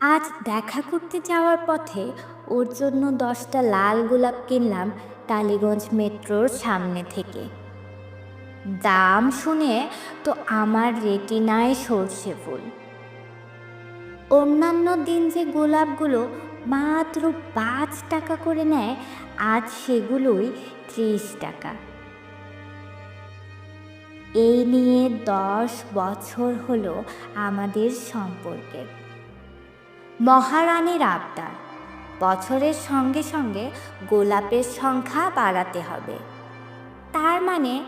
আজ দেখা করতে যাওয়ার পথে ওর জন্য দশটা লাল গোলাপ কিনলাম টালিগঞ্জ মেট্রোর সামনে থেকে। দাম শুনে তো আমার রেটিনায় সর্ষে ফুল। অন্যান্য দিন যে গোলাপগুলো মাত্র পাঁচ টাকা করে নেয়, আজ সেগুলোই ত্রিশ টাকা। এই নিয়ে দশ বছর হলো আমাদের সম্পর্কের। মহারানীর আবদার। বছরের সঙ্গে সঙ্গে গোলাপের সংখ্যা বাড়াতে হবে। তার মানে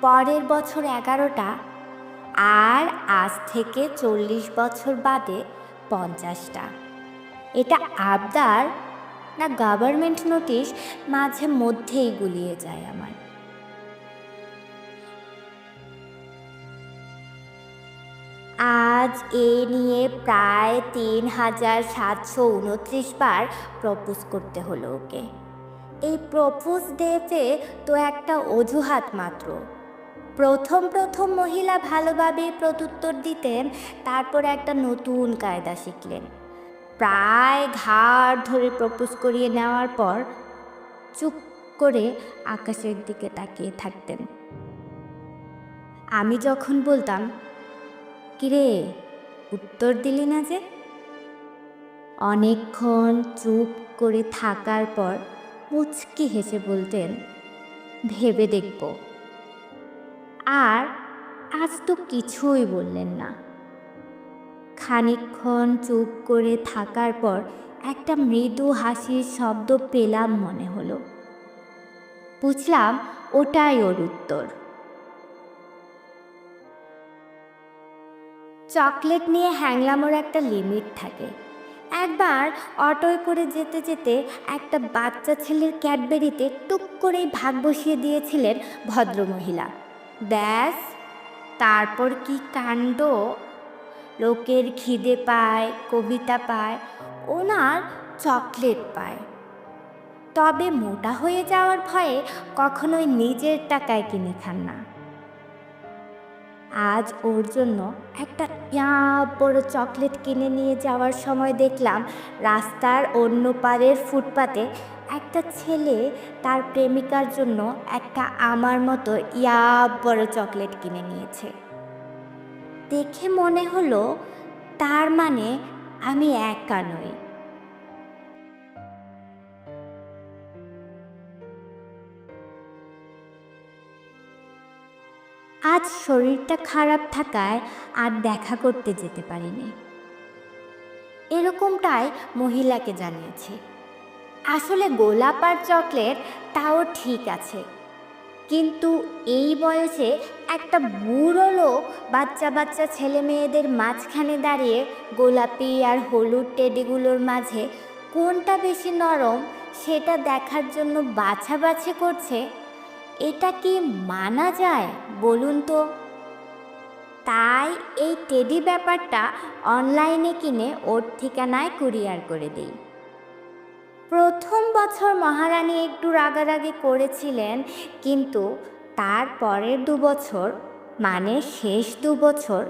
পরের বছর এগারোটা আর আজ থেকে চল্লিশ বছর বাদে পঞ্চাশটা। এটা আবদার না গভর্নমেন্ট নোটিশ মাঝে মধ্যেই গুলিয়ে যায় আমার। আজ এ নিয়ে প্রায় তিন হাজার সাতশো উনত্রিশ বার প্রপোজ করতে হলো ওকে। এই প্রপোজ ডেতে তো একটা অজুহাত মাত্র। প্রথম প্রথম মহিলা ভালোভাবে প্রত্যুত্তর দিতেন, তারপর একটা নতুন কায়দা শিখলেন। প্রায় ঘাড় ধরে প্রপোজ করিয়ে নেওয়ার পর চুপ করে আকাশের দিকে তাকিয়ে থাকতেন। আমি যখন বলতাম কিরে? উত্তর দিলি না যে? অনেকক্ষণ চুপ করে থাকার পর মুচকি হেসে বলতেন, ভেবে দেখব। আর আজ তো কিছুই বললেন না। খানিকক্ষণ চুপ করে থাকার পর একটা মৃদু হাসির শব্দ পেলাম মনে হলো। বুঝলাম ওটাই ওর উত্তর। চকলেট নিয়ে হ্যাংলামোর একটা লিমিট থাকে। একবার অটোয় করে যেতে যেতে একটা বাচ্চা ছেলের ক্যাডবেরিতে টুক করেই ভাগ বসিয়ে দিয়েছিলেন ভদ্রমহিলা। ব্যাস, তারপর কি কাণ্ড? লোকের খিদে পায়, কবিতা পায়, ওনার চকলেট পায়। তবে মোটা হয়ে যাওয়ার ভয়ে কখনোই নিজের টাকায় কিনে খান না। আজ ওর জন্য একটা বড় চকলেট কিনে নিয়ে যাওয়ার সময় দেখলাম রাস্তার অন্য পারের ফুটপাতে একটা ছেলে তার প্রেমিকার জন্য একটা আমার মতো বড় চকলেট কিনে নিয়েছে। দেখে মনে হলো তার মানে আমি একা নই। আজ শরীরটা খারাপ থাকায় আর দেখা করতে যেতে পারিনি। এরকমটাই মহিলাকে জানিয়েছি। আসলে গোলাপ আর চকলেট তাও ঠিক আছে। কিন্তু এই বয়সে একটা বুড়ো লোক বাচ্চা বাচ্চা ছেলে মেয়েদের মাঝখানে দাঁড়িয়ে গোলাপি আর হলুদ টেডিগুলোর মাঝে কোনটা বেশি নরম সেটা দেখার জন্য বাছাবাছি করছে এটা কি মানা যায় বলুন তো? তাই এই টেডি ব্যাপারটা অনলাইনে কিনে ওর ঠিকানায় কুরিয়ার করে দিই। প্রথম বছর মহারানী একটু রাগারাগি করেছিলেন, কিন্তু তার পরের দু বছর মানে শেষ দু বছর,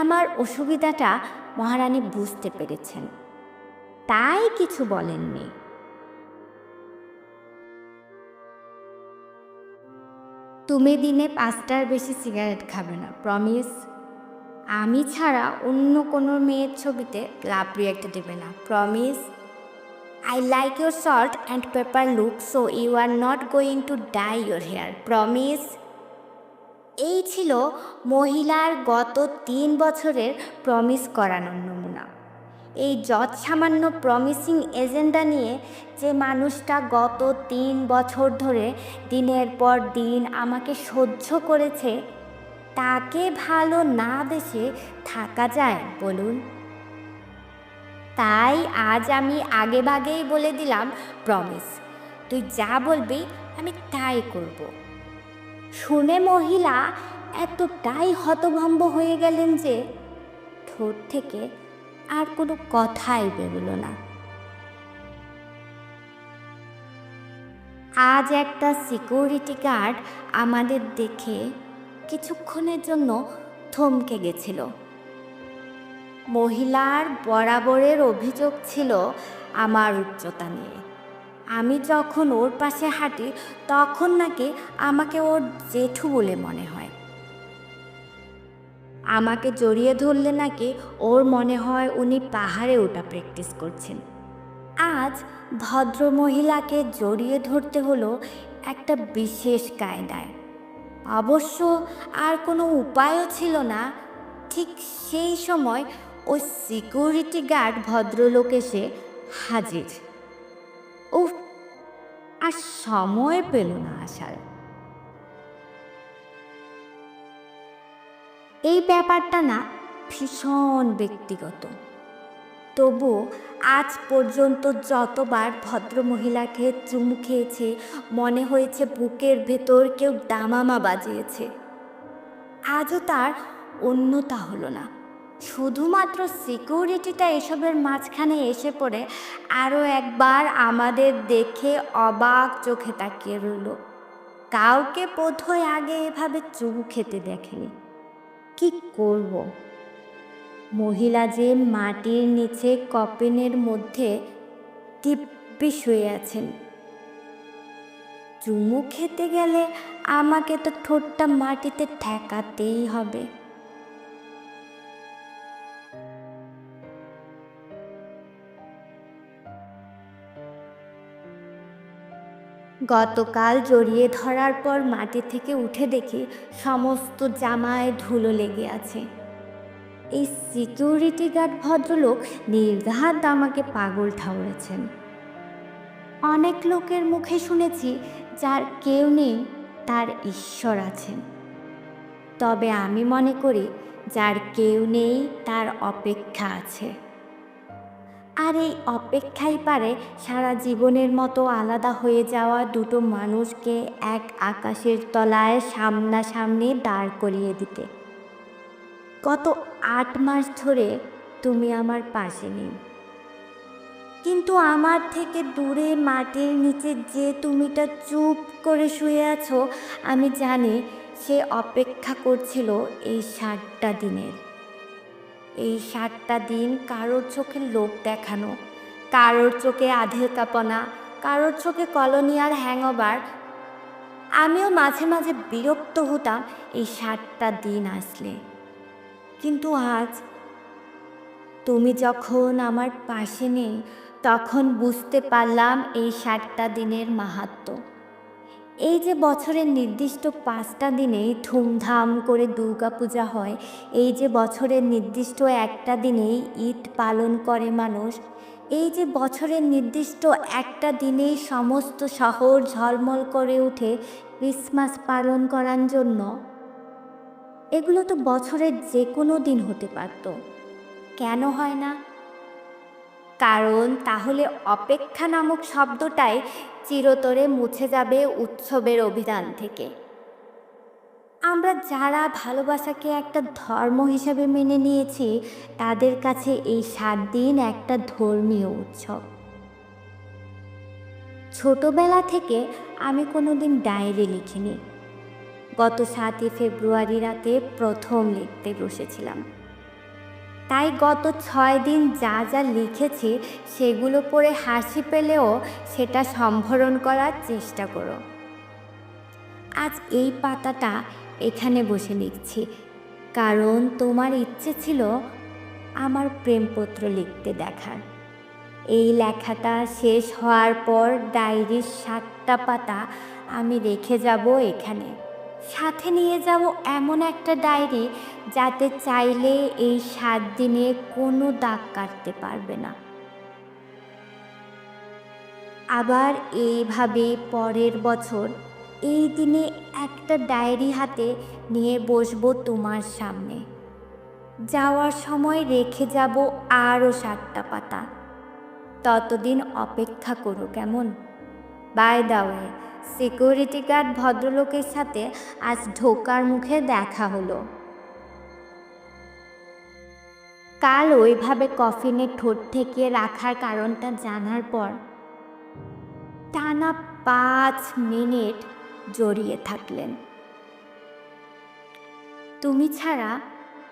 আমার অসুবিধাটা মহারানী বুঝতে পেরেছেন। তাই কিছু বলেননি। তুমি দিনে পাঁচটার বেশি সিগারেট খাবে না প্রমিস আমি ছাড়া অন্য কোনো মেয়ের ছবিতে লাভ রিয়াক্ট দেবে না promise I like your short and paper look so you are not going to dye your hair promise এই ছিল মহিলার গত তিন বছরের প্রমিস করানোর নমুনা। এই যৎ সামান্য প্রমিসিং এজেন্ডা নিয়ে যে মানুষটা গত তিন বছর ধরে দিনের পর দিন আমাকে সহ্য করেছে, তাকে ভালো না বেসে থাকা যায়, বলুন। তাই আজ আমি আগে ভাগেই বলে দিলাম প্রমিস তুই যা বলবি আমি তাই করব। শুনে মহিলা এতটাই হতভম্ব হয়ে গেলেন যে ঠোঁট থেকে আর কোনো কথাই বেরোলো না। আজ একটা সিকিউরিটি গার্ড আমাদের দেখে কিছুক্ষণের জন্য থমকে গেছিল। মহিলার বরাবরের অভিযোগ ছিল আমার উচ্চতা নিয়ে। আমি যখন ওর পাশে হাঁটি তখন নাকি আমাকে ওর জেঠু বলে মনে হয়। আমাকে জড়িয়ে ধরলে নাকি ওর মনে হয় উনি পাহাড়ে ওটা প্র্যাকটিস করছেন। আজ ভদ্র মহিলাকে জড়িয়ে ধরতে হলো একটা বিশেষ কায়দায়। অবশ্য আর কোনো উপায়ও ছিল না। ঠিক সেই সময় ওই সিকিউরিটি গার্ড ভদ্রলোক এসে হাজির। উফ, আর সময় পেল না আসার। এই ব্যাপারটা না ভীষণ ব্যক্তিগত। তবু আজ পর্যন্ত যতবার ভদ্রমহিলাকে চুমু খেয়েছে, মনে হয়েছে বুকের ভেতর কেউ দামামা বাজিয়েছে। আজও তার অন্যতা হলো না। শুধুমাত্র সিকিউরিটিটা এসবের মাঝখানে এসে পড়ে, আরও একবার আমাদের দেখে অবাক চোখে তাকিয়ে রইল। কাউকে বোধহয় আগে এভাবে চুমু খেতে দেখেনি। কি করব? মহিলা যে মাটির নিচে কপেনের মধ্যে দিব্যি শুয়ে আছেন। চুমু খেতে গেলে আমাকে তো ঠোঁটটা মাটিতে ঠেকাতেই হবে। গতকাল জড়িয়ে ধরার পর মাটি থেকে উঠে দেখি সমস্ত জামায় ধুলো লেগে আছে। এই সিকিউরিটি গার্ড ভদ্রলোক নির্ঘাত আমাকে পাগল ঠাউরেছেন। অনেক লোকের মুখে শুনেছি যার কেউ নেই, তার ঈশ্বর আছেন। তবে আমি মনে করি যার কেউ নেই, তার অপেক্ষা আছে। আর এই অপেক্ষাই পারে সারা জীবনের মতো আলাদা হয়ে যাওয়া দুটো মানুষকে এক আকাশের তলায় সামনাসামনি দাঁড় করিয়ে দিতে। গত আট মাস ধরে তুমি আমার পাশে নেই। কিন্তু আমার থেকে দূরে মাটির নিচে যে তুমিটা চুপ করে শুয়ে আছো, আমি জানি সে অপেক্ষা করছিল এই ষাটটা দিনের। এই সাতটা দিন কারোর চোখে লোক দেখানো, কারোর চোখে আধের কাপনা, কারোর চোখে কলোনিয়ার হ্যাংওভার। আমিও মাঝে মাঝে বিরক্ত হতাম এই সাতটা দিন আসলে। কিন্তু আজ তুমি যখন আমার পাশে নেই, তখন বুঝতে পারলাম এই সাতটা দিনের মাহাত্ম্য এই যে বছরের নির্দিষ্ট পাঁচটা দিনেই ধুমধাম করে দুর্গাপূজা হয়, এই যে বছরের নির্দিষ্ট একটা দিনেই ঈদ পালন করে মানুষ, এই যে বছরের নির্দিষ্ট একটা দিনেই সমস্ত শহর ঝলমল করে ওঠে ক্রিসমাস পালন করার জন্য, এগুলো তো বছরের যে কোনো দিন হতে পারত। কেন হয় না? কারণ তাহলে অপেক্ষা নামক শব্দটাই চিরতরে মুছে যাবে উৎসবের অভিধান থেকে। আমরা যারা ভালোবাসাকে একটা ধর্ম হিসাবে মেনে নিয়েছি, তাদের কাছে এই সাত দিন একটা ধর্মীয় উৎসব। ছোটবেলা থেকে আমি কোনো দিন ডায়েরি লিখিনি। গত সাতই ফেব্রুয়ারি রাতে প্রথম লিখতে বসেছিলাম। তাই গত ছয় দিন যা যা লিখেছি সেগুলো পড়ে হাসি পেলেও সেটা সম্ভরণ করার চেষ্টা করো। আজ এই পাতাটা এখানে বসে লিখছি। কারণ তোমার ইচ্ছে ছিল আমার প্রেমপত্র লিখতে দেখার। এই লেখাটা শেষ হওয়ার পর ডায়েরির সাতটা পাতা আমি রেখে যাব এখানে। সাথে নিয়ে যাব এমন একটা ডায়েরি যাতে চাইলে এই সাত দিনে কোনো দাগ কাটতে পারবে না। আবার এইভাবে পরের বছর এই দিনে একটা ডায়েরি হাতে নিয়ে বসবো তোমার সামনে। যাওয়ার সময় রেখে যাব আরও সাতটা পাতা। ততদিন অপেক্ষা করো কেমন? বাই দাওয়ে সিকিউরিটি গার্ড ভদ্রলোকের সাথে আজ ঢোকার মুখে দেখা হলো। কাল ওইভাবে কফিনে ঠোঁট ঠেকিয়ে রাখার কারণটা জানার পর টানা পাঁচ মিনিট জড়িয়ে থাকলেন। তুমি ছাড়া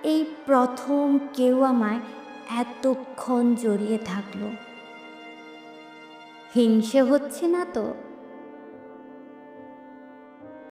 এই প্রথম কেউ আমায় এতক্ষণ জড়িয়ে থাকল। হিংসে হচ্ছে না তো?